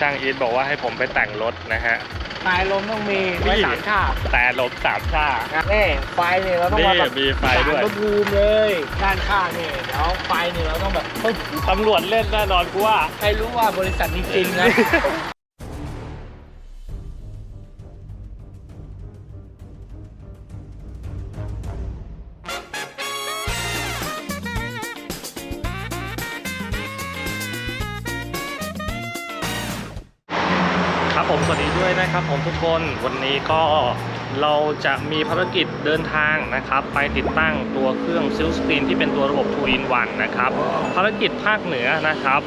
ช่างอีทบอกว่าให้ผมไปแต่งรถนะฮะ ปลายลมต้องมีไว้สามชาติแต่ลบสามชา นี่ไฟเนี่ยเราต้องนี่มาแบบมีไฟด้วย สารพระภูมิเลย ด้านข้างเนี่ยเดี๋ยวไฟเนี่ยเราต้องแบบเฮ้ยตำรวจเล่นแน่นอนกูว่า ให้รู้ว่าบริษัทนี้จริงนะ ก็เราจะมีภารกิจเดินทางนะครับ ไปติดตั้งตัวเครื่องซิลสกรีนที่เป็นตัวระบบ2 in 1นะครับ ภารกิจภาคเหนือนะครับ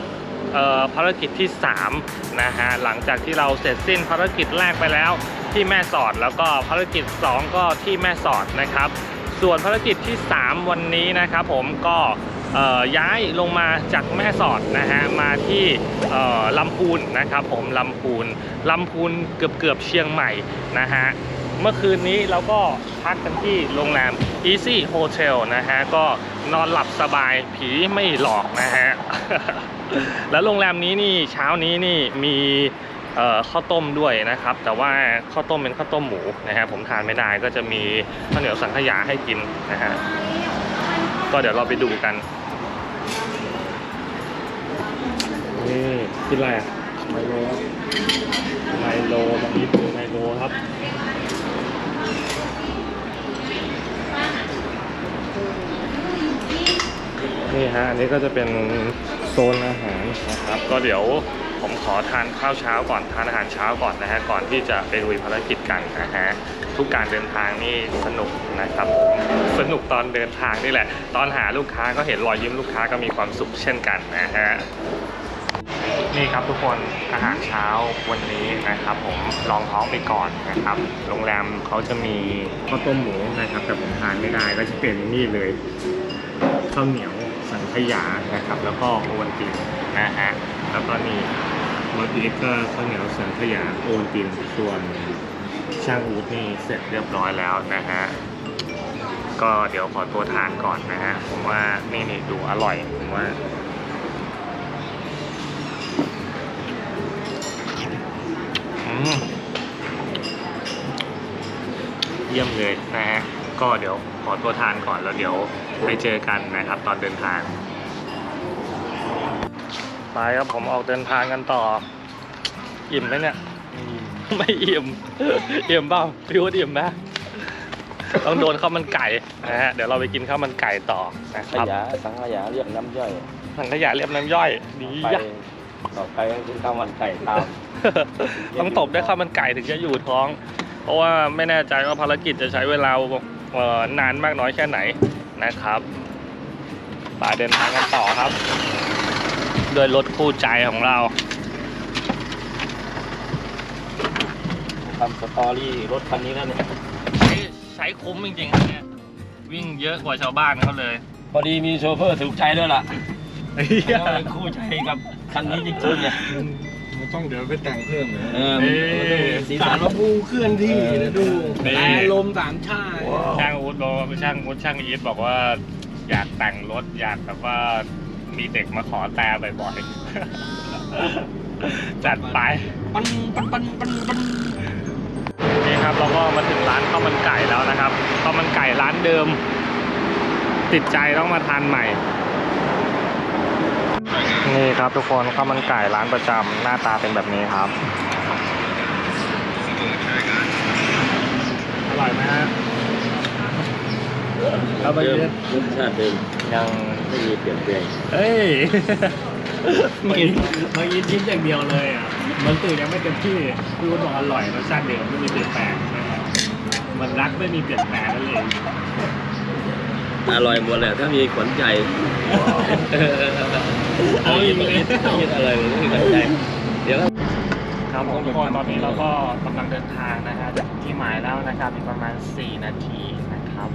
ภารกิจที่ 3 นะฮะ หลังจากที่เราเสร็จสิ้นภารกิจแรกไปแล้วที่แม่สอดแล้วก็ภารกิจ 2 ก็ที่แม่สอดนะครับ ส่วนภารกิจที่ 3 วันนี้นะครับผมก็ ย้ายลงมาจากแม่สอดนะฮะมาที่ลำพูนนะครับผมลำพูนลำพูนเกือบเกือบเชียงใหม่นะฮะเมื่อคืนนี้เราก็พักกันที่โรงแรม Easy Hotel นะฮะก็นอนหลับสบายผีไม่หลอกนะฮะแล้วโรงแรมนี้นี่เช้านี้นี่มีข้าวต้มด้วยนะครับ แต่ว่าข้าวต้มเป็นข้าวต้มหมูนะฮะผมทานไม่ได้ก็จะมีข้าวเหนียวสังขยาให้กินนะฮะก็เดี๋ยวเราไปดูกัน นี่กินอะไรอะไมโลไมโลบางทีคือไมโลครับนี่ฮะอันนี้ก็จะเป็นโซนอาหารนะครับ ก็เดี๋ยวผมขอทานข้าวเช้าก่อนทานอาหารเช้าก่อนนะฮะก่อนที่จะไปลุยภารกิจกันนะฮะทุกการเดินทางนี่สนุกนะครับผมสนุกตอนเดินทางนี่แหละ ตอนหาลูกค้าก็เห็นรอยยิ้มลูกค้าก็มีความสุขเช่นกันนะฮะ นี่ครับทุกคนอาหารเช้าวันนี้นะครับ ผมลองท้องไปก่อนนะครับ โรงแรมเขาจะมีข้าวต้มหมูนะครับ แต่ผมทานไม่ได้ก็จะเป็นนี่เลยข้าวเหนียวสังขยานะครับ แล้วก็โอวัลตินนะฮะแล้วก็นี่รสอีทก็ข้าวเหนียวสังขยาโอวัลตินส่วนช่างอูดนี่เสร็จเรียบร้อยแล้วนะฮะก็เดี๋ยวขอตัวทานก่อนนะฮะผมว่านี่นี่ดูอร่อยผมว่า อืม เยี่ยมเลยนะฮะก็เดี๋ยวขอตัวทานก่อนแล้วเดี๋ยวไปเจอกันนะครับ ตอนเดินทางไปครับผมออกเดินทางกันต่อ อิ่มไหมเนี่ย ไม่อิ่มอิ่มเปล่าพี่วุฒิอิ่มไหมต้องโดนข้าวมันไก่นะฮะเดี๋ยวเราไปกินข้าวมันไก่ต่อนะคขรับยะสังขยาเรียกน้ำย่อยสังขยาเรียบน้ำย่อยดีไปยะต่อไปก็คือข้าวมันไก่ตาม ต้องตบด้วยข้าวมันไก่ถึงจะอยู่ท้อง เพราะว่าไม่แน่ใจว่าภารกิจจะใช้เวลาเอ่อนานมากน้อยแค่ไหนนะครับไปเดินทางกันต่อครับด้วยรถคู่ใจของเราทำสตอรี่รถคันนี้แล้วเนี่ยใช้ใช้คุ้มจริงๆครับเนี่ยวิ่งเยอะกว่าชาวบ้านเขาเลย พอดีมีโชเฟอร์ถูกใจด้วยล่ะก็เลยคู่ใจกับคันนี้จริงๆเนี่ยมัน ต้องเดี๋ยวไปแต่งเพิ่มเลยเออเอ้ยสีสาสัรนพระภูมิเคลื่อนที่นะดูนี่แต่ลมสามชาติช่างอูดบอกว่าช่างอูดช่างอีทบอกว่า อยากแต่งรถอยากแบบว่ามีเด็กมาขอแต่บ่อยๆ จัดไป ปันปันปันปันปันนี่ครับเราก็มาถึงร้านข้าวมันไก่แล้วนะครับข้าวมันไก่ร้านเดิม ติดใจต้องมาทานใหม่ นี่ครับทุกคนข้าวมันไก่ร้านประจำหน้าตาเป็นแบบนี้ครับ อร่อยไหมฮะแล้วไปเดิมเยอะรสชาติเดิมยังไม่มีเปลี่ยนแปลงเอ้ยเมื่อกี้เมื่อกี้ชิ้นอย่างเดียวเลยอะมันตื่นยังไม่เต็มที่พี่วุฒิบอกอร่อยรสชาติเดิมไม่มีเปลี่ยนแปลงนะครับมันรักไม่มีเปลี่ยนแปลงนั่นเอง อร่อยหมดแหละถ้ามีขวัญใจเอาอีกเลยคิดอะไรมันไม่มีขวัญใจเดี๋ยวครับผมทุกคนตอนนี้เราก็กำลังเดินทางนะฮะถึงที่หมายแล้วนะครับอีกประมาณ 4 นาทีนะครับ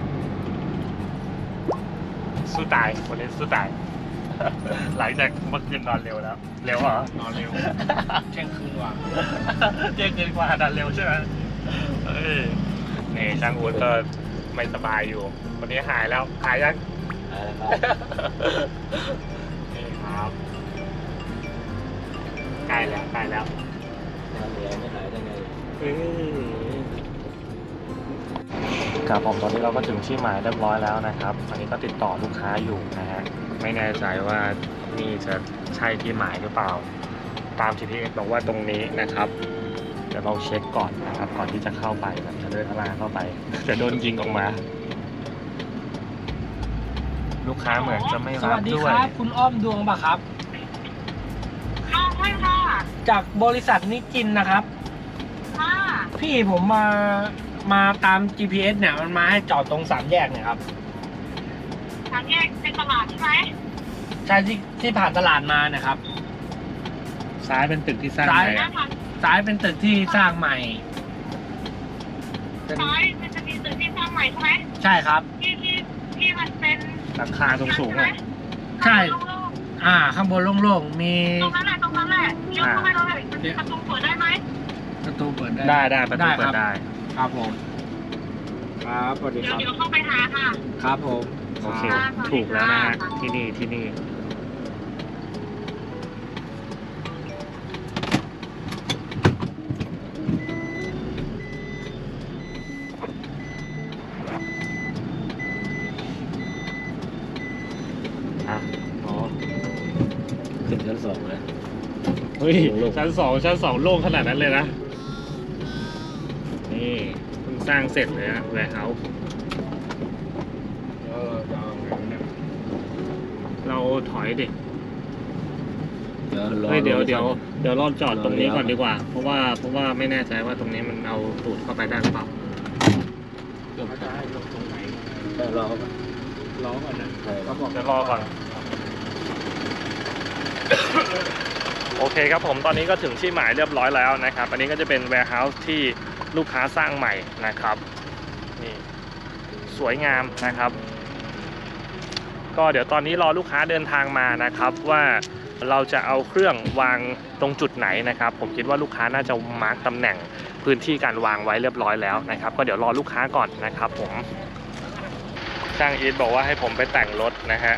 สู้ตายวันนี้สู้ตายหลังจากเมื่อคืนนอนเร็วแล้ว เร็วเหรอนอนเร็วเที่ยงคืนว่ะเที่ยงคืนกว่านอนเร็วใช่ไหมเอ้ยนี่ช่างอู๊ดก็ ไม่สบายอยู่ วันนี้หายแล้ว หายยัง นี่ครับไกล้แล้วใกล้แล้วเหลือไม่หายได้ไงครับผมตอนนี้เราก็ถึงที่หมายเรียบร้อยแล้วนะครับอันนี้ก็ติดต่อลูกค้าอยู่นะฮะ ไม่แน่ใจว่านี่จะใช่ที่หมายหรือเปล่า ตาม GPS บอกว่าตรงนี้นะครับเดี๋ยวเราเช็คก่อนนะครับ ก่อนที่จะเข้าไปแบบจะเดินทางเข้าไปจะโดนยิงออกมา ลูกค้าเหมือนจะไม่สรัวับสดีด้วยครับ คุณอ้อมดวงปะครับ ค่ะใช่ค่ะจากบริษัทนิจินนะครับ ค่ะพี่ผมมามาตาม GPS เนี่ยมันมาให้จอดตรงสามแยกเนี่ยครับทางแยกเป็นตลาดใช่ไหมใช่ที่ที่ผ่านตลาดมาเนะครับซ้ายเป็นตึกที่สร้างซ้าย ใหม่หน้าอะทาง ซ้ายเป็นตึกที่สร้างใหม่เป็นซ้ายมันจะมีตึกที่สร้างใหม่ใช่ไหมใช่ครับ ที่ที่ที่มันเป็นหลังคาสูงสูงๆอะ ใช่โล่งอ่า ข้างบนโล่งๆ มีๆตรงนั้นแหละตรงนั้นแหละเลี้ยวเข้าไปเลยประตูเปิดได้ไหมประตูเปิดได้ได้ได้ประตูเปิครัดบได้ ครับผม ครับสวัสดีเดี๋คยวรับ เดี๋ยวเข้าไปหาค่ะ ครับผม โอเคค่ะถูกแล้วนะฮะที่นี่ที่นี่ อะอ๋อ ขึ้นชั้นสองเลย เฮ้ยโล่งชั้นสองชั้นสองโล่งขนาดนั้นเลยนะ นี่เพิ่งสร้างเสร็จเลยนะแวร์เฮาส์เราถอยดิ เดี๋ยวรอเฮ้ยเดี๋ยวรอ เดี๋ยวเดี๋ยวเราจอดตรงนี้รอก่อนดีกว่า เพราะว่าเพราะว่าไม่แน่ใจว่าตรงนี้มันเอาตูดเข้าไปได้หรือเปล่าเดี๋ยวเขาจะให้ลงตรงไหนเดี๋ยวรอร้องก่อนนะใช่ เขาบอกเดี๋ยวรอก่อนโอเคครับผมตอนนี้ก็ถึงที่หมายเรียบร้อยแล้วนะครับ อันนี้ก็จะเป็น warehouse ที่ลูกค้าสร้างใหม่นะครับนี่สวยงามนะครับ ก็เดี๋ยวตอนนี้รอลูกค้าเดินทางมานะครับ ว่าเราจะเอาเครื่องวางตรงจุดไหนนะครับ ผมคิดว่าลูกค้าน่าจะมาร์กตำแหน่งพื้นที่การวางไว้เรียบร้อยแล้วนะครับ ก็เดี๋ยวรอลูกค้าก่อนนะครับ ผมช่างอีทบอกว่าให้ผมไปแต่งรถนะฮะ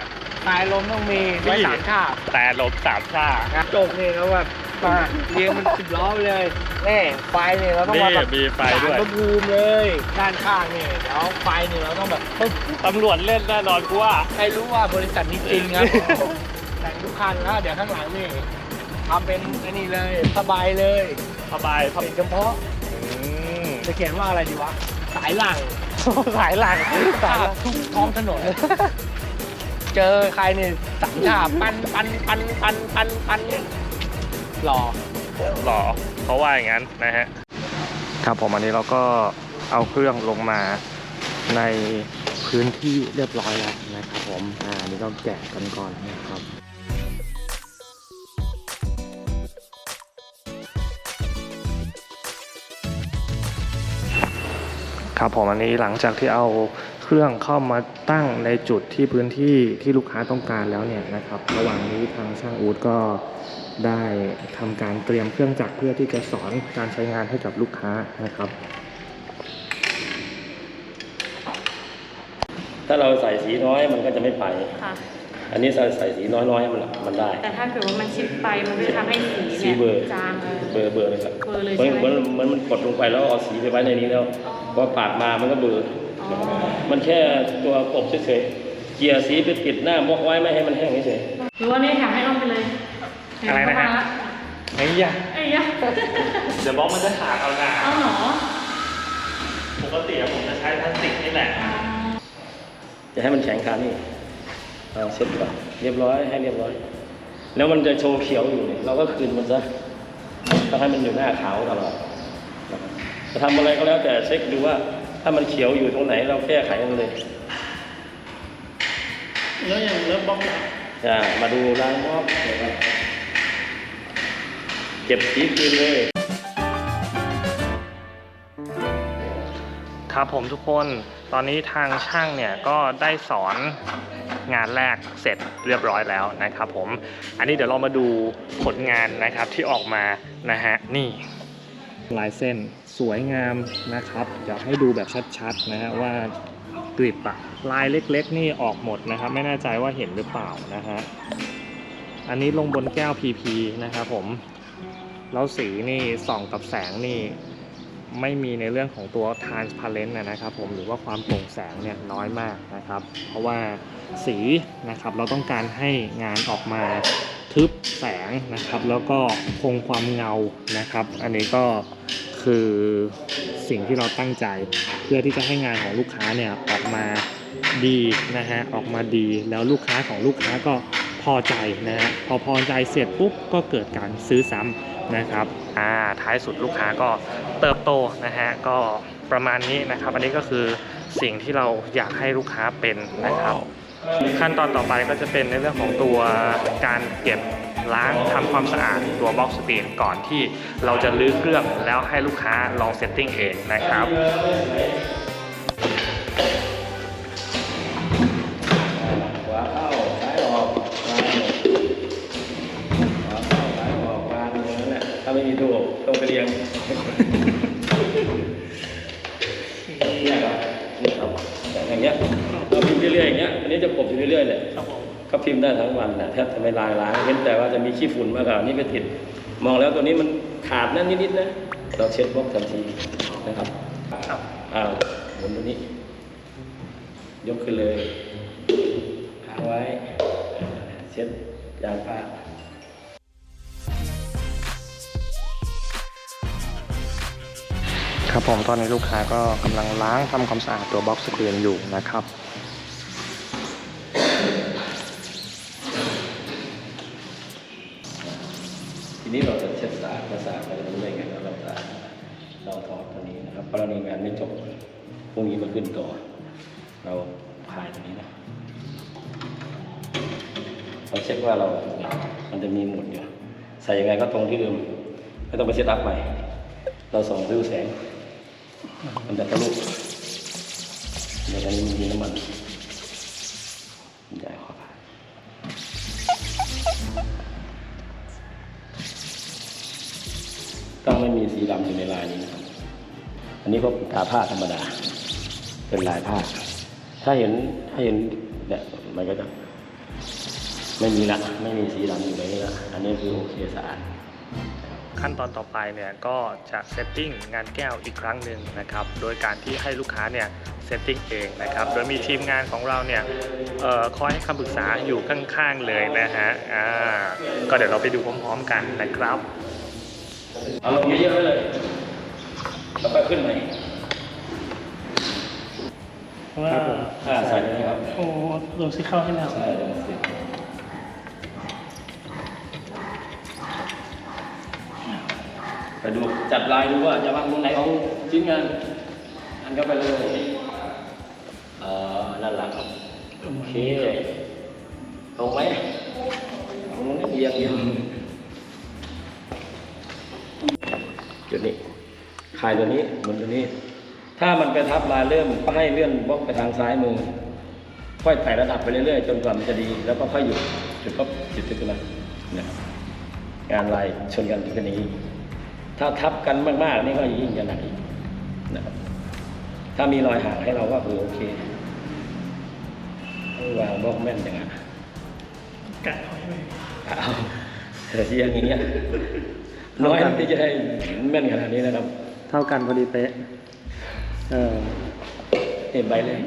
ตายลมต้องมีไว้สามชาติแต่ลบสามชาโจกนี่แล้วแบบมาเรียงมันสิบล้อไปเลยแน่ไฟเนี่ยเราต้องนี่มาแบบมีไฟด้วยสามภูมิเลย ด้านข้างเนี่ยเดี๋ยวไฟเนี่ยเราต้องแบบปึ๊บตำรวจเล่นแน่นอนกูว่า ให้รู้ว่าบริษัทนี้จริงครับ แต่งทุกคันแล้วเดี๋ยวข้างหลังนี่ทำเป็นไอันนี้เลยสบายเลยสบายเป็นเฉพาะอืมจะเขียนว่าอะไรดีวะสายหลัง สายหลังสายหลังทุกท้องถนน เจอใครเนี่ยสามชาปันปันปันปันปันปันหล่อหรอเขาว่าอย่างนั้นนะฮะ ครับผมอันนี้เราก็เอาเครื่องลงมาในพื้นที่เรียบร้อยแล้วนะครับผม อ่าอันนี่ก็แกะกันก่อนนะครับ ครับผมอันนี้หลังจากที่เอา เครื่องเข้ามาตั้งในจุดที่พื้นที่ที่ลูกค้าต้องการแล้วเนี่ยนะครับ ระหว่างนี้ทางช่างอูดก็ได้ทำการเตรียมเครื่องจักรเพื่อที่จะสอนการใช้งานให้กับลูกค้านะครับ ถ้าเราใส่สีน้อยมันก็จะไม่ไปค่ะอันนี้ใส่ใส่สีน้อยๆมันมันได้ แต่ถ้าเกิดว่ามันชิดไปมันก็จะทำให้สีสีเนี่ยเบอร์จางเออเบอร์เบอร์เลยครับเบอร์เลยเหมือนใช่ไหมเหมือนเหมือนมันกดลงไปแล้วเอาสีไปไว้ในนี้แล้วพอปาดมามันก็เบอร์อ๋อ มันแค่ตัวกบเฉยๆเกียร์สีไปปิดหน้ามอกไว้ไม่ให้มันแห้งเฉยหรือว่านี่แถมให้อ้อมไปเลยอะไรนะฮะไอ้ยะไอ้ยะเดี๋ยวบล็อกมันจะขาดเอาหนาเอาหนอปกติอะผมจะใช้พลาสติกนี่แหละอ๋อๆจะให้มันแข็งคานี่เอาเช็ดก่อนเรียบร้อยให้เรียบร้อย แล้วมันจะโชว์เขียวอยู่เนี่ยเราก็คืนมันซะต้องให้มันอยู่หน้าขาวตลอดนะครับจะทำอะไรก็แล้วแต่เช็คดูว่า ถ้ามันเขียวอยู่ตรงไหนเราแก้ไขมันเลยแล้วอย่างเริ่มบล็อกจะมาดูล้างมอบเดี๋ยวก่อนเก็บสีคืนเลยครับผมทุกคนตอนนี้ทางช่างเนี่ยก็ได้สอนงานแรกเสร็จเรียบร้อยแล้วนะครับผม อันนี้เดี๋ยวเรามาดูผลงานนะครับที่ออกมานะฮะนี่ลายเส้น สวยงามนะครับเดี๋ยวให้ดูแบบชัดๆนะฮะว่ากริบอะลายเล็กๆ นี่ออกหมดนะครับ ไม่แน่ใจว่าเห็นหรือเปล่านะฮะอันนี้ลงบนแก้ว PP นะครับผมแล้วสีนี่ส่องกับแสงนี่ไม่มีในเรื่องของตัว transparent นะนะครับผมหรือว่าความโปร่งแสงเนี่ยน้อยมากนะครับ เพราะว่าสีนะครับเราต้องการให้งานออกมาทึบแสงนะครับ แล้วก็คงความเงานะครับ อันนี้ก็ คือสิ่งที่เราตั้งใจ เพื่อที่จะให้งานของลูกค้าเนี่ยออกมาดีนะฮะออกมาดีแล้วลูกค้าของลูกค้าก็พอใจนะฮะพอพอใจเสร็จปุ๊บก็เกิดการซื้อซ้ำนะครับอ่าท้ายสุดลูกค้าก็เติบโตนะฮะก็ประมาณนี้นะครับ อันนี้ก็คือสิ่งที่เราอยากให้ลูกค้าเป็นนะครับ ขั้นตอนต่อไปก็จะเป็นในเรื่องของตัวการเก็บล้างทำความสะอาดตัวบ็อกสกรีนก่อนที่เราจะลื้อเครื่องแล้วให้ลูกค้าลองเซตติ้งเองนะครับ นนี้จะกบอยู่เรื่อยๆเลยก็พิมพ์ได้ทั้งวันนะแทบจะไม่ลายล้างเว้นแต่ว่าจะมีขี้ฝุ่นมากกว่านี้ไปติด มองแล้วตัวนี้มันขาดนั่นนิดๆนะ เราเช็ดบล็อกทันทีนะครับอ้าวหมุนตัวนี้ ยกขึ้นเลยค้างไว้เช็ดยางผ้าครับผมตอนนี้ลูกค้าก็กำลังล้างทำความสะอาดตัวบ็อกสกรีนอยู่นะครับ ทีนี้เราจะเช็ดสะอาดภาษาเราจะรู้ได้ไงว่าเราสะอาดเราถอดตัวนี้นะครับกรณีงานไม่จบพรุ่งนี้มาขึ้นต่อ เราขายตัวนี้นะเราเช็คว่าเรามันจะมีหมุดอยู่ใส่ยังไงก็ตรงที่เดิมไม่ต้องไปเช็ดอัพใหม่ เราส่องริ้วแสง มันจะทะลุเดี๋ยวนนี้มันมีน้ำมัน ต้องไม่มีสีดำอยู่ในลายนี้นะครับ อันนี้ก็ทาผ้าธรรมดา เป็นลายผ้า ถ้าเห็นถ้าเห็นเนี่ยมันก็จะไม่มีละไม่มีสีดำอยู่ในนี้ละอันนี้คือโอเคสะอาดขั้นตอนต่อไปเนี่ยก็จะเซตติ้งงานแก้วอีกครั้งหนึ่งนะครับ โดยการที่ให้ลูกค้าเนี่ยเซตติ้งเองนะครับ โดยมีทีมงานของเราเนี่ยออคอยให้คำปรึกษาอยู่ข้างๆเลยนะฮะ อ่า ก็เดี๋ยวเราไปดูพร้อมๆกันนะครับ เอาลงเยอะๆไว้เลยแล้วก็ขึ้นใหม่ครับผมอ่าใส่เลยครับโอ้ลงซิเข้าให้แล้วใช่ลงสิไปดูจัดลายดูว่าจะวางตรงไหนของชิ้นงานอันก็ไปเลยเอ่อนั่นแหละครับโอเคตรงไหมตรงนี้เอียงเอียง คลายตัวนี้หมุนตัวนี้ ถ้ามันไปทับมาเริ่มก็ให้เลื่อนบล็อกไปทางซ้ายมือ ค่อยไต่ระดับไปเรื่อยๆ จนกว่ามันจะดี แล้วก็ค่อยหยุดจุดก็จุดจุดนั้นนะครับงานลายชนกันเป็นอย่างนี้ ถ้าทับกันมากๆนี่ก็ยิ่งจะหนักอีกนะครับถ้ามีรอยห่างให้เราก็คือโอเควางบล็อกแม่นอย่างนั้นกะเอาให้ไหมเอาแต่ที่อย่างนี้ยน้อยที่จะให้แม่นขนาดนี้นะครับ เท่ากันพอดีเป๊ะ เออเห็นใบเลย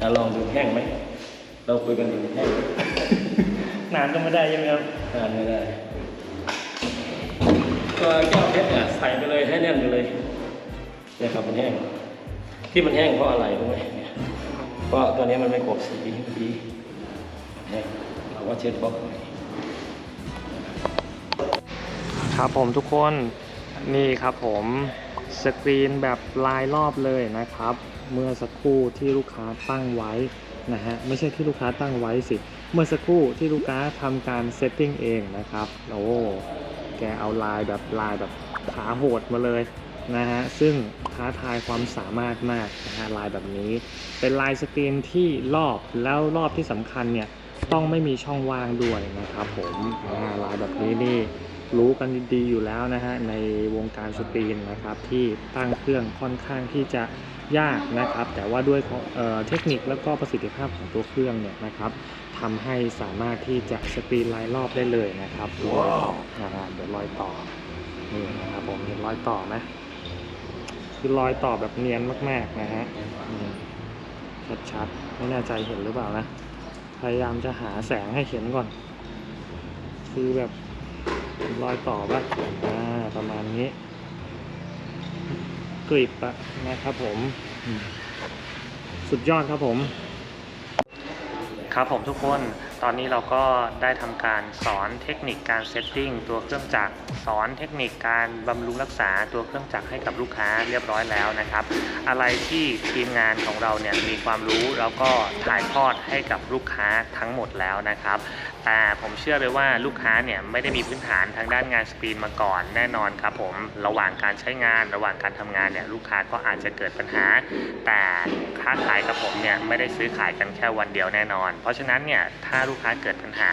อะลองดูแห้งไหม เราคุยกันดูแห้งไหมนานก็ไม่ได้ใช่ไหมครับทานไม่ได้ตัวแก้วเพชรเนี่ยใส่ไปเลยให้แน่นไปเลยเนี่ยครับมันแห้ง ที่มันแห้งเพราะอะไรรู้ไหมเนี่ยเพราะตัวนี้มันไม่กบสีดีแห้งเราก็เช็ดบล็อกใหม่ครับผมทุกคน นี่ครับผมสกรีนแบบลายรอบเลยนะครับ เมื่อสักครู่ที่ลูกค้าตั้งไว้นะฮะไม่ใช่ที่ลูกค้าตั้งไว้สิ เมื่อสักครู่ที่ลูกค้าทำการเซตติ้งเองนะครับโอ้แกเอาลายแบบลายแบบขาโหดมาเลยนะฮะซึ่งท้าทายความสามารถมากนะฮะลายแบบนี้ เป็นลายสกรีนที่รอบแล้วรอบที่สำคัญเนี่ยต้องไม่มีช่องว่างด้วยนะครับผมลายแบบนี้นี่ รู้กันดีอยู่แล้วนะฮะในวงการสตรีนนะครับที่ตั้งเครื่องค่อนข้างที่จะยากนะครับ แต่ว่าด้วยของเอ่อเทคนิคแล้วก็ประสิทธิภาพของตัวเครื่องเนี่ยนะครับทำให้สามารถที่จะสกรีนรายรอบได้เลยนะครับว้าวนะฮะเดี๋ยวรอยต่อนี่นะครับผมเห็นรอยต่อไหมคือรอยต่อแบบเนียนมากๆนะฮะอืมชัดๆไม่แน่ใจเห็นหรือเปล่านะพยายามจะหาแสงให้เห็นก่อน คือแบบ รอยต่อปะอ่าประมาณนี้กริบอะนะครับผมอืมสุดยอดครับผม ครับผมทุกคนตอนนี้เราก็ได้ทำการสอนเทคนิคการเซตติ้งตัวเครื่องจักรสอนเทคนิคการบำรุงรักษาตัวเครื่องจักรให้กับลูกค้าเรียบร้อยแล้วนะครับ อะไรที่ทีมงานของเราเนี่ยมีความรู้แล้วก็ถ่ายทอดให้กับลูกค้าทั้งหมดแล้วนะครับ แต่ผมเชื่อเลยว่าลูกค้าเนี่ยไม่ได้มีพื้นฐานทางด้านงานสกรีนมาก่อนแน่นอนครับผมระหว่างการใช้งานระหว่างการทำงานเนี่ยลูกค้าก็อาจจะเกิดปัญหา แต่ค้าขายกับผมเนี่ยไม่ได้ซื้อขายกันแค่วันเดียวแน่นอน เพราะฉะนั้นเนี่ยถ้าลูกค้าเกิดปัญหา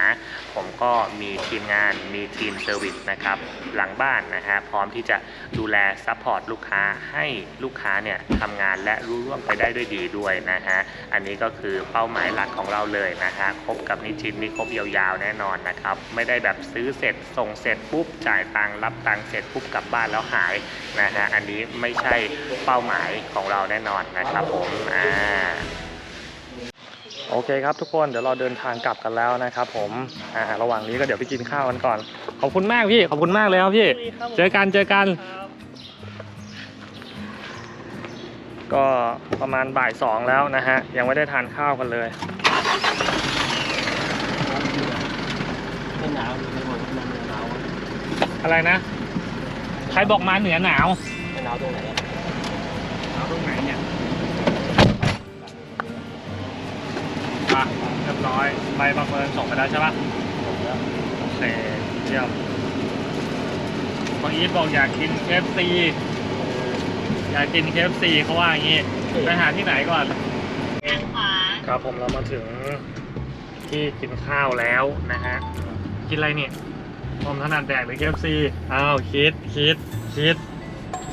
ผมก็มีทีมงานมีทีมเซอร์วิสนะครับหลังบ้านนะฮะพร้อมที่จะดูแลซัพพอร์ตลูกค้าให้ลูกค้าเนี่ยทำงานและรู้ร่วมไปได้ด้วยดีด้วยนะฮะอันนี้ก็คือเป้าหมายหลักของเราเลยนะฮะครบกับนิจินนี่ครบยาวๆแน่นอนนะครับ ไม่ได้แบบซื้อเสร็จส่งเสร็จปุ๊บจ่ายตังรับตังเสร็จปุ๊บกลับบ้านแล้วหายนะฮะอันนี้ไม่ใช่เป้าหมายของเราแน่นอนนะครับผมอ่าโอเคครับทุกคนเดี๋ยวเราเดินทางกลับกันแล้วนะครับ ผมอ่าระหว่างนี้ก็เดี๋ยวไปกินข้าวกันก่อน ขอบคุณมากพี่ขอบคุณมากเลยครับพี่ เจอกันเจอกัน ก็ประมาณบ่ายสองแล้วนะฮะยังไม่ได้ทานข้าวกันเลย ไม่หนาวไม่หมดมันหนาว อะไรนะ ใครบอกมาเหนือหนาวไม่หนาวตรงไหนอะหนาวตรงไหนเนี่ยมาเรียบร้อยใบประเมินส่งไปแล้วใช่ปะผมแล้วโอเคเยี่ยมบางอีทบอกอยากกินเคฟซีอยากกินเคฟซีเขาว่าอย่างงี้ไปหาที่ไหนก่อนทางขวาครับผมเรามาถึงที่กินข้าวแล้วนะฮะ กินอะไรเนี่ย ผมถนัดแดกหรือเคฟซีอ้าวคิดคิดคิด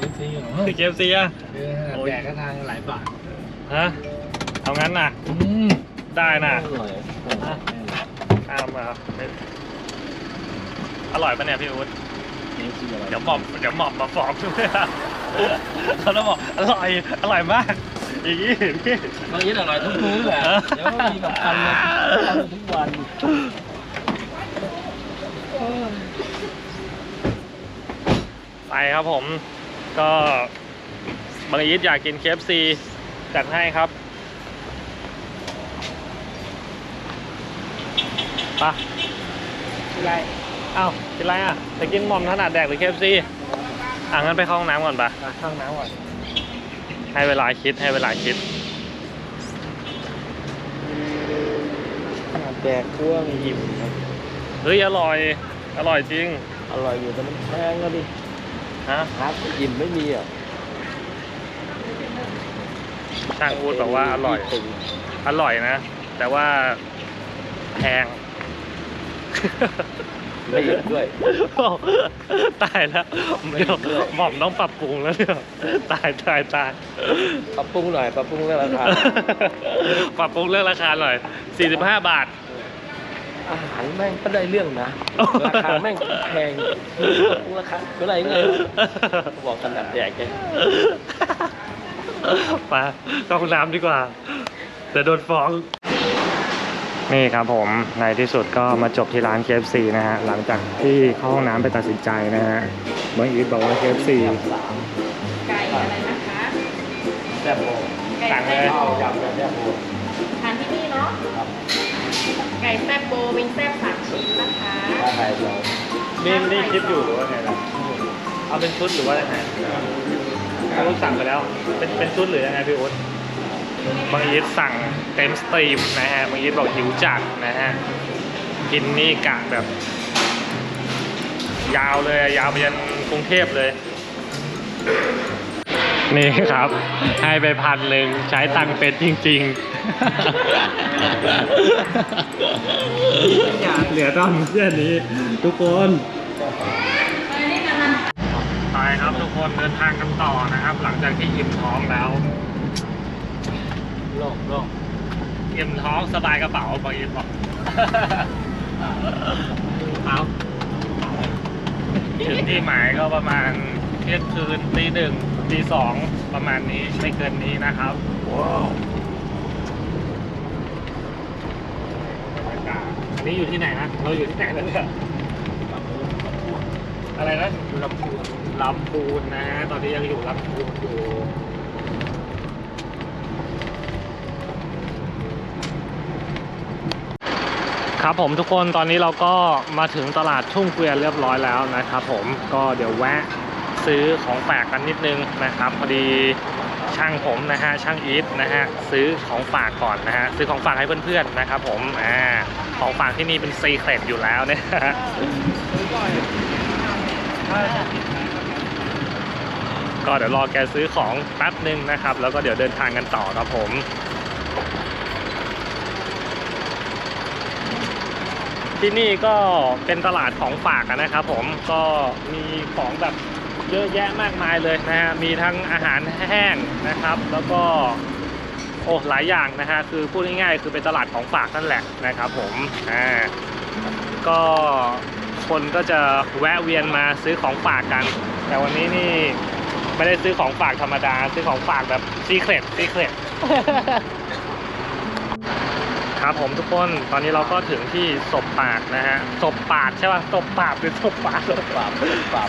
นี่สิเหรอคือเคฟซีอะเออแดกก็ทางหลายบาทฮะเอางั้นน่ะ อืมได้น่ะ อร่อยตามมาครับอร่อยปะเนี่ยพี่อุ๊ดนี่คืออะไรเดี๋ยวหมอบเดี๋ยวหมอบมาฟ้องด้วยเขาต้องบอกอร่อยอร่อยมากอย่างนี้พี่ บางทีอร่อยทุกมื้อแหละเดี๋ยวก็มีแบบพันเลยทำทุกวัน ไปครับผมก็บางอีทอยากกิน KFC จัดให้ครับไปะไรอ้าวกินอะไรอะจะกินหม่อมถนัดแดกหรือ KFC อะงั้นไปเข้าห้องน้ำก่อนปะข้างน้ำก่อนให้เวลาคิดให้เวลาคิดแดกคั่วมีหิมครับเฮ้ยอร่อย อร่อยจริง อร่อยอยู่แต่มันแพงก็ดิ ฮะครับอิ่มไม่มีอะช่างพูดบอกว่าอร่อยตึงอร่อยนะ แต่ว่าแพงไม่อิ่มด้วย ตายแล้วเดี๋ยวหม่อมต้องปรับปรุงแล้วเนี่ยตายตายตายปรับปรุงหน่อย ปรับปรุงเรื่องราคา ปรับปรุงเรื่องราคาหน่อย 45 บาท อาหารแม่งก็ได้เรื่องนะ ราคาแม่งแพงปรับปรุงราคาเท่าไหร่ไงบอกกันดับแดกแกไปเข้าห้องน้ำดีกว่าเดี๋ยวโดนฟ้อง นี่ครับผมในที่สุดก็มาจบที่ร้าน KFC นะฮะ หลังจากที่เข้าห้องน้ำไปตัดสินใจนะฮะเมื่ออีทบอกว่า KFC ไก่อะไรนะคะ แซ่บโบไก่สั่งเลแซ่ย ไก่แซ่บโบวิงแซ่บสามชิ้นนะคะถ้าใครเรานี่นี่คิดอยู่หรือว่าไงล่ะเอาเป็นชุดหรือว่ายังไงพี่อุ๊ดสั่งไปแล้ว เป็นเป็นชุดหรือยังไงพี่อุ๊ดบางอีทสั่งเต็มสตรีมนะฮะบางอีทบอกหิวจัดนะฮะกินนี่กะแบบ ยาวเลยยาวไปยันกรุงเทพเลย นี่ครับ ให้ไปพันหนึ่งใช้ตังค์เป็นจริงๆเหลือต้องแค่นี้ ทุกคนไปครับทุกคนเดินทางกันต่อนะครับ หลังจากที่อิ่มท้องแล้วโลกโลกอิ่มท้องสบายกระเป๋าบางอีบอกเอาถึงที่หมายก็ประมาณเที่ยงคืนตีหนึ่ง ตีสองประมาณนี้ไม่เกินนี้นะครับว้าวบรรยากาศอันนี้อยู่ที่ไหนนะเราอยู่ที่ไหนแล้วเนี่ยอะไรนะอยู่ลำพูนลำพูนนะตอนนี้ยังอยู่ลำพูนอยู่ครับผมทุกคนตอนนี้เราก็มาถึงตลาดทุ่งเกวียนเรียบร้อยแล้วนะครับผมก็เดี๋ยวแวะ ซื้อของฝากกันนิดนึงนะครับพอดีช่างผมนะฮะช่างอีทนะฮะซื้อของฝากก่อนนะฮะซื้อของฝากให้เพื่อนๆนะครับผมอ่าของฝากที่นี่เป็นซีเครตอยู่แล้วเนี่ยก็เดี๋ยวรอแกซื้อของแป๊บนึงนะครับ แล้วก็เดี๋ยวเดินทางกันต่อครับผมที่นี่ก็เป็นตลาดของฝากนะครับผมก็มีของแบบ เยอะแยะมากมายเลยนะฮะมีทั้งอาหารแห้งนะครับ แล้วก็โอ้หลายอย่างนะฮะคือพูดง่ายๆคือเป็นตลาดของฝากนั่นแหละนะครับผมอ่าก็คนก็จะแวะเวียนมาซื้อของฝากกัน แต่วันนี้นี่ไม่ได้ซื้อของฝากธรรมดา ซื้อของฝากแบบซีเครตซีเครต ครับผมทุกคนตอนนี้เราก็ถึงที่ศพปากนะฮะศพปาดใช่ป่ะศพปาดหรือศพปาดศพปาด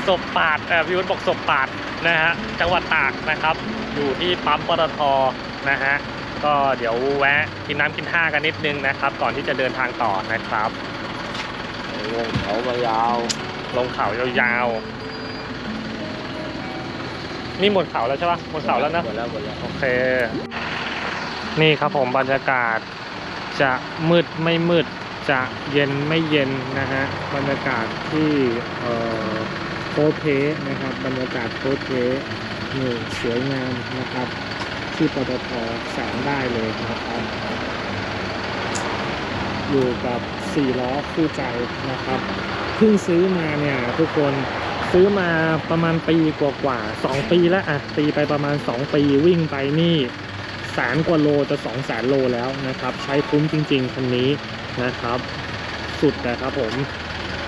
ศพปาดเออพี่วุฒิบอกศพปาดนะฮะจังหวัดตากนะครับ อยู่ที่ปั๊มปตทนะฮะก็เดี๋ยวแวะกินน้ำกินท่ากันนิดนึงนะครับ ก่อนที่จะเดินทางต่อนะครับวงเขามายาว ลงเขายาวๆนี่หมดเขาแล้วใช่ป่ะหมดเขาแล้วนะหมดแล้วหมดแล้วโอเค นี่ครับผมบรรยากาศ จะมืดไม่มืดจะเย็นไม่เย็นนะฮะบรรยากาศที่เอ่อโคเพนะครับ บรรยากาศโคเพนี่สวยงามนะครับ ที่ปตทแสงได้เลยนะครับอยู่กับสี่ล้อคู่ใจนะครับเพิ่งซื้อมาเนี่ยทุกคนซื้อมาประมาณปีกว่าๆสองปีแล้วอะตีไปประมาณ 2 ปีวิ่งไปนี่ สนกว่าโลจะ2 0 0แสนโลแล้วนะครับ ใช้คุ้มจริงๆคันนี้นะครับ สุดนะครับผม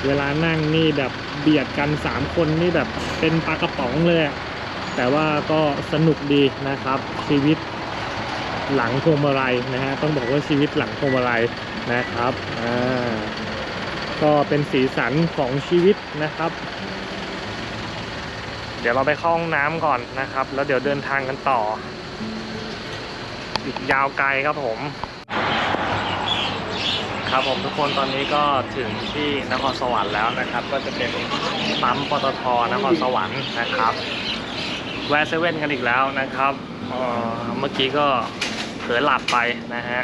เวลานั่งนี่แบบเบียดกัน 3 คนนี่แบบเป็นปลากระป๋องเลยแต่ว่าก็สนุกดีนะครับ ชีวิตหลังพวงมาลัยนะฮะต้องบอกว่าชีวิตหลังพวงมาลัยนะครับอ่าก็เป็นสีสันของชีวิตนะครับ เดี๋ยวเราไปเข้าห้องน้ำก่อนนะครับ แล้วเดี๋ยวเดินทางกันต่อ อีกยาวไกลครับผม ครับผมทุกคนตอนนี้ก็ถึงที่นครสวรรค์แล้วนะครับ ก็จะเป็นปั๊มปตทนครสวรรค์นะครับแวะเซเว่นกันอีกแล้วนะครับเมื่อกี้ก็เผลอหลับไปนะฮะ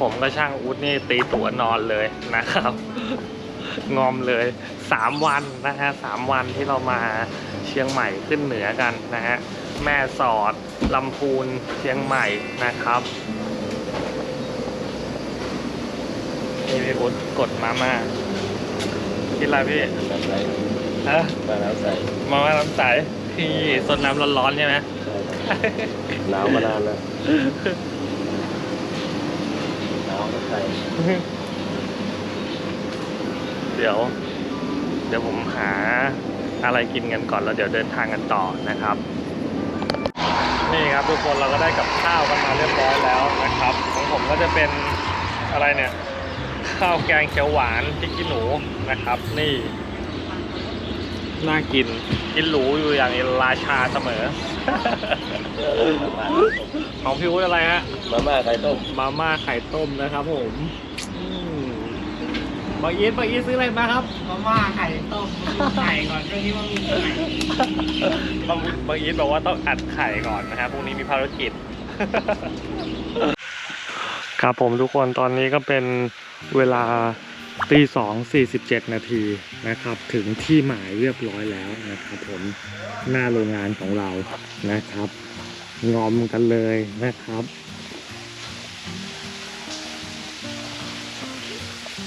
ผมก็ช่างอูดนี่ตีตัวนอนเลยนะครับ งอมเลยสามวันนะฮะสามวันที่เรามาเชียงใหม่ขึ้นเหนือกันนะฮะ แม่สอดลำพูนเชียงใหม่นะครับนี่พี่พุทธกดมาม่ากินอะไรพี่น้ำใสฮะมาน้ำใสมาม่าน้ำใสที่สดน้ำร้อนๆใช่ไหมหนาวมานานแล้วหนาวน้ำใสเดี๋ยว เดี๋ยวผมหาอะไรกินกันก่อนแล้วเดี๋ยวเดินทางกันต่อนะครับ นี่ครับทุกคนเราก็ได้กับข้าวกันมาเรียบร้อยแล้วนะครับของผมก็จะเป็นอะไรเนี่ยข้าวแกงเขียวหวานพริกขี้หนูนะครับ นี่น่ากินกินหรูอยู่อย่างราชาเสมอ ของพี่วุฒิอะไรฮะมาม่าไข่ต้มมาม่าไข่ต้มนะครับผมอืม บางอีทบางอีทซื้ออะไรมาครับมาม่าไข่ต้มไข่ก่อนช่วงนี้ว่ามีไข่บางบางอีทบอกว่าต้องอัดไข่ก่อนนะครับพรุ่งนี้มีภารกิจ ครับผมทุกคนตอนนี้ก็เป็นเวลาตีสองสี่สิบเจ็ดนาทีนะครับ ถึงที่หมายเรียบร้อยแล้วนะครับผมหน้าโรงงานของเรานะครับ งอมกันเลยนะครับ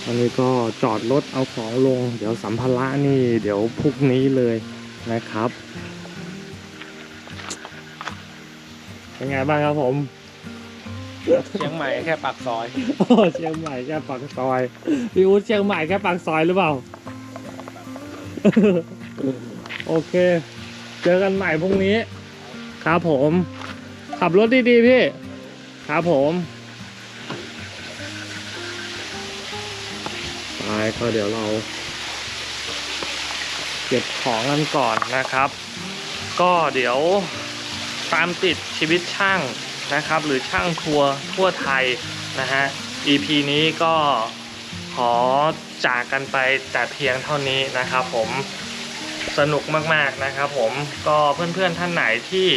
ตอนนี้ก็จอดรถเอาของลง เดี๋ยวสัมภาระนี่เดี๋ยวพรุ่งนี้เลยนะครับเป็นไงบ้างครับผม เชียงใหม่แค่ปากซอยโอ้เชียงใหม่แค่ปากซอยพี่อู๊ดเชียงใหม่แค่ปากซอยหรือเปล่า โอเค เจอกันใหม่พรุ่งนี้ ครับผม ขับรถดีๆพี่ ครับผม ก็เดี๋ยวเรา เก็บของกันก่อนนะครับ ก็เดี๋ยวตามติดชีวิตช่างนะครับ หรือช่างทัวร์ทั่วไทยนะฮะ EP นี้ก็ขอจากกันไปแต่เพียงเท่านี้นะครับผมสนุกมากๆนะครับผมก็เพื่อนๆท่านไหนที่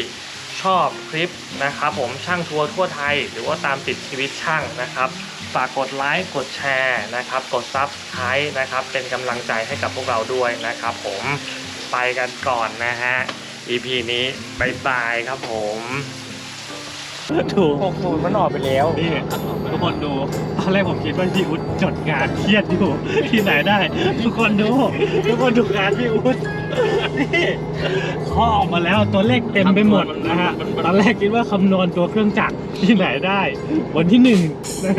ชอบคลิปนะครับผมช่างทัวร์ทั่วไทย หรือว่าตามติดชีวิตช่างนะครับ ฝากกดไลค์กดแชร์นะครับกดซับสไครต์นะครับเป็นกำลังใจให้กับพวกเราด้วยนะครับ ผมไปกันก่อนนะฮะ EP นี้บายบายครับผมดู60มันออกไปแล้ว นี่ทุกคนดูตอนแรกผมคิดว่าพี่อุ๊ดจดงานเครียดอยู่ที่ไหนได้ ทุกคนดู ทุกคนดูงานพี่อุ๊ดนี่ข้อออกมาแล้วตัวเลขเต็มไปหมดนะฮะตอนแรกคิดว่าคำนวณตัวเครื่องจักรที่ไหนได้ วันที่หนึ่งนะฮะ